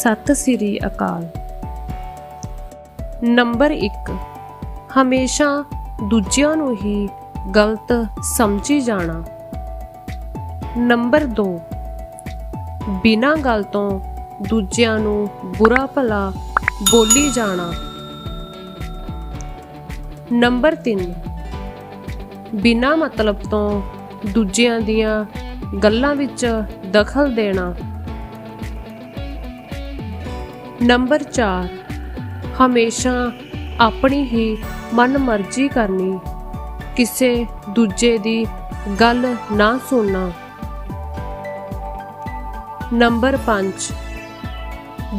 ਸਤਿ ਸ੍ਰੀ ਅਕਾਲ। Number 1 ਹਮੇਸ਼ਾ ਦੂਜਿਆਂ ਨੂੰ ਹੀ ਗਲਤ ਸਮਝੀ ਜਾਣਾ। ਨੰਬਰ 2 ਬਿਨਾਂ ਗੱਲ ਤੋਂ ਦੂਜਿਆਂ ਨੂੰ ਬੁਰਾ ਭਲਾ ਬੋਲੀ ਜਾਣਾ। ਨੰਬਰ 3 ਬਿਨਾਂ ਮਤਲਬ ਤੋਂ ਦੂਜਿਆਂ ਦੀਆਂ ਗੱਲਾਂ ਵਿੱਚ ਦਖਲ ਦੇਣਾ। ਨੰਬਰ 4 ਹਮੇਸ਼ਾ ਆਪਣੀ ਹੀ ਮਨਮਰਜ਼ੀ ਕਰਨੀ, ਕਿਸੇ ਦੂਜੇ ਦੀ ਗੱਲ ਨਾ ਸੁਣਨਾ। ਨੰਬਰ 5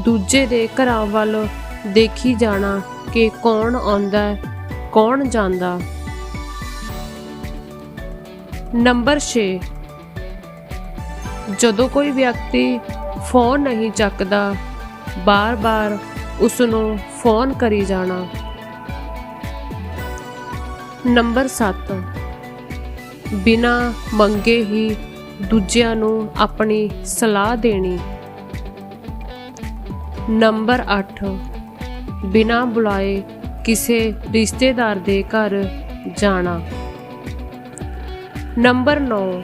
ਦੂਜੇ ਦੇ ਘਰਾਂ ਵੱਲ ਦੇਖੀ ਜਾਣਾ ਕਿ ਕੌਣ ਆਉਂਦਾ, ਕੌਣ ਜਾਂਦਾ। ਨੰਬਰ 6 ਜਦੋਂ ਕੋਈ ਵਿਅਕਤੀ ਫੋਨ ਨਹੀਂ ਚੱਕਦਾ ਬਾਰ-ਬਾਰ ਉਸ ਨੂੰ ਫੋਨ ਕਰੀ ਜਾਣਾ। ਨੰਬਰ 7 ਬਿਨਾ ਮੰਗੇ ਹੀ ਦੂਜਿਆਂ ਨੂੰ ਆਪਣੀ ਸਲਾਹ ਦੇਣੀ। ਨੰਬਰ 8 ਬਿਨਾ ਬੁਲਾਏ ਕਿਸੇ ਰਿਸ਼ਤੇਦਾਰ ਦੇ ਘਰ ਜਾਣਾ। ਨੰਬਰ 9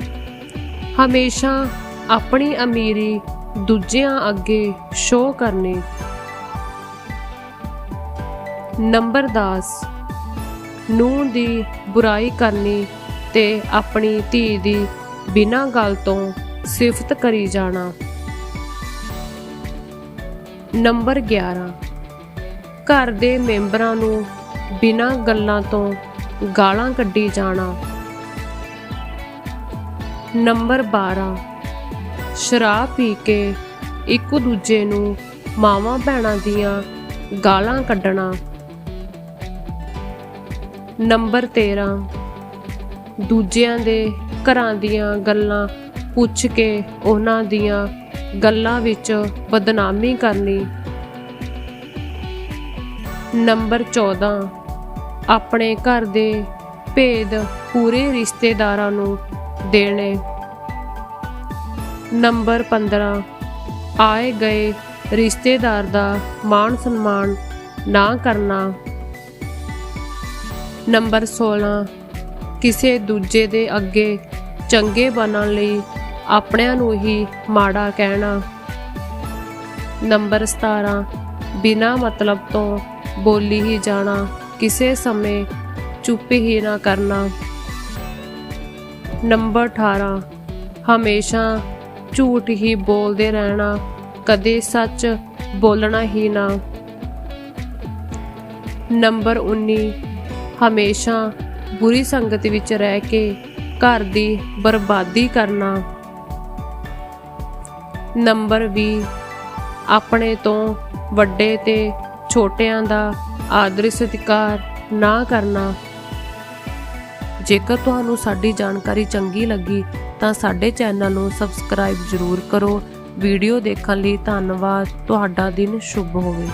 ਹਮੇਸ਼ਾ ਆਪਣੀ ਅਮੀਰੀ ਦੂਜਿਆਂ ਅੱਗੇ ਸ਼ੋਅ ਕਰਨੀ। ਨੰਬਰ 10 ਨੂੰ ਦੀ ਬੁਰਾਈ ਕਰਨੀ ਤੇ ਆਪਣੀ ਧੀ ਦੀ ਬਿਨਾਂ ਗੱਲ ਤੋਂ ਸਿਫਤ ਕਰੀ ਜਾਣਾ। ਨੰਬਰ 11 ਘਰ ਦੇ ਮੈਂਬਰਾਂ ਨੂੰ ਬਿਨਾਂ ਗੱਲਾਂ ਤੋਂ ਗਾਲਾਂ ਕੱਢੀ ਜਾਣਾ। ਨੰਬਰ 12 ਸ਼ਰਾਬ ਪੀ ਕੇ ਇੱਕ ਦੂਜੇ ਨੂੰ ਮਾਵਾਂ ਭੈਣਾਂ ਦੀਆਂ ਗਾਲਾਂ ਕੱਢਣਾ। ਨੰਬਰ 13 ਦੂਜਿਆਂ ਦੇ ਘਰਾਂ ਦੀਆਂ ਗੱਲਾਂ ਪੁੱਛ ਕੇ ਉਹਨਾਂ ਦੀਆਂ ਗੱਲਾਂ ਵਿੱਚ ਬਦਨਾਮੀ ਕਰਨੀ। ਨੰਬਰ 14 ਆਪਣੇ ਘਰ ਦੇ ਭੇਦ ਪੂਰੇ ਰਿਸ਼ਤੇਦਾਰਾਂ ਨੂੰ ਦੇਣੇ। ਨੰਬਰ 15 ਆਏ ਗਏ ਰਿਸ਼ਤੇਦਾਰ ਦਾ ਮਾਣ ਸਨਮਾਨ ਨਾ ਕਰਨਾ। ਨੰਬਰ 16 ਕਿਸੇ ਦੂਜੇ ਦੇ ਅੱਗੇ ਚੰਗੇ ਬਣਨ ਲਈ ਆਪਣਿਆਂ ਨੂੰ ਹੀ ਮਾੜਾ ਕਹਿਣਾ। ਨੰਬਰ 17 ਬਿਨਾ ਮਤਲਬ ਤੋਂ ਬੋਲੀ ਹੀ ਜਾਣਾ, ਕਿਸੇ ਸਮੇਂ ਚੁੱਪ ਹੀ ਨਾ ਕਰਨਾ। ਨੰਬਰ 18 ਹਮੇਸ਼ਾ ਝੂਠ ਹੀ ਬੋਲਦੇ ਰਹਿਣਾ, ਕਦੇ ਸੱਚ ਬੋਲਣਾ ਹੀ ਨਾ। ਨੰਬਰ 19 ਹਮੇਸ਼ਾ ਬੁਰੀ ਸੰਗਤ ਵਿੱਚ ਰਹਿ ਕੇ ਘਰ ਦੀ ਬਰਬਾਦੀ ਕਰਨਾ। ਨੰਬਰ 20 ਆਪਣੇ ਤੋਂ ਵੱਡੇ ਤੇ ਛੋਟਿਆਂ ਦਾ ਆਦਰ ਸਤਿਕਾਰ ਨਾ ਕਰਨਾ। ਜੇਕਰ ਤੁਹਾਨੂੰ ਸਾਡੀ ਜਾਣਕਾਰੀ ਚੰਗੀ ਲੱਗੀ ਤਾਂ ਸਾਡੇ ਚੈਨਲ ਨੂੰ ਸਬਸਕ੍ਰਾਈਬ ਜ਼ਰੂਰ ਕਰੋ। ਵੀਡੀਓ ਦੇਖਣ ਲਈ ਧੰਨਵਾਦ। ਤੁਹਾਡਾ ਦਿਨ ਸ਼ੁਭ ਹੋਵੇ।